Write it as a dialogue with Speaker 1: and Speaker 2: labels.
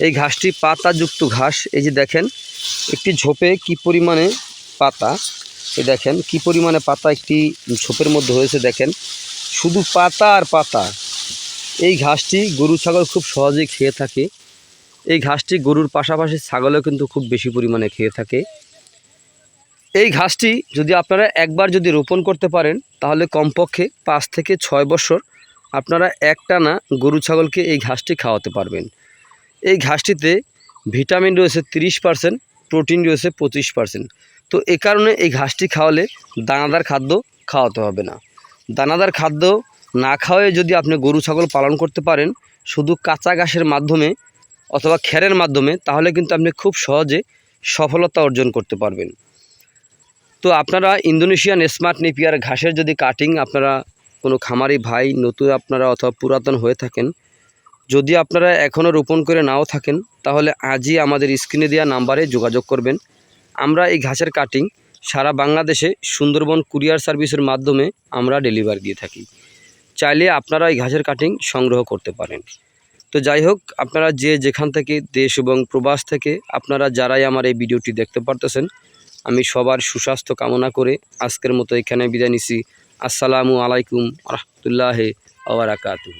Speaker 1: এই ঘাসটি পাতাযুক্ত ঘাস। এই যে দেখেন, একটি ঝোপে কি পরিমাণে পাতা? এই দেখেন, কি পরিমাণে পাতা একটি ঝোপের মধ্যে হয়েছে দেখেন। শুধু পাতা আর পাতা। এই ঘাসটি গরু ছাগল খুব সহজেই খেয়ে থাকে। এই ঘাসটি গরুর পাশাপাশি ছাগলও কিন্তু খুব বেশি পরিমাণে খেয়ে থাকে। এই ঘাসটি যদি আপনারা একবার যদি রোপণ করতে পারেন, তাহলে কমপক্ষে পাঁচ থেকে ছয় বছর আপনারা একটানা গরু ছাগলকে এই ঘাসটি খাওয়াতে পারবেন। এই ঘাসটিতে ভিটামিন রয়েছে তিরিশ পার্সেন্ট, প্রোটিন রয়েছে পঁচিশ পার্সেন্ট। তো এ কারণে এই ঘাসটি খাওয়ালে দানাদার খাদ্য খাওয়াতে হবে না। দানাদার খাদ্য না খাওয়ায় যদি আপনি গরু, ছাগল পালন করতে পারেন, শুধু কাঁচা ঘাসের মাধ্যমে অথবা খ্যারের মাধ্যমে, তাহলে কিন্তু আপনি খুব সহজে সফলতা অর্জন করতে পারবেন। তো আপনারা ইন্দোনেশিয়ান স্মার্ট নেপিয়ার ঘাসের যদি কাটিং আপনারা কোনো খামারি ভাই, নতুন আপনারা অথবা পুরাতন হয়ে থাকেন যদি আপনারা এখনও রোপণ করে নাও থাকেন, তাহলে আজই আমাদের স্ক্রিনে দেওয়া নাম্বারে যোগাযোগ করবেন। আমরা এই ঘাসের কাটিং সারা বাংলাদেশে সুন্দরবন কুরিয়ার সার্ভিসের মাধ্যমে আমরা ডেলিভারি দিয়ে থাকি। চাইলে আপনারা এই ঘাসের কাটিং সংগ্রহ করতে পারেন। তো যাই হোক, আপনারা যে যেখান থেকে দেশ এবং প্রবাস থেকে আপনারা যারাই আমার এই ভিডিওটি দেখতে পারতেছেন, আমি সবার সুস্বাস্থ্য কামনা করে আজকের মতো এখানে বিদায় নিছি। আসসালামু আলাইকুম রহমতুল্লাহ আবরাকাতুহ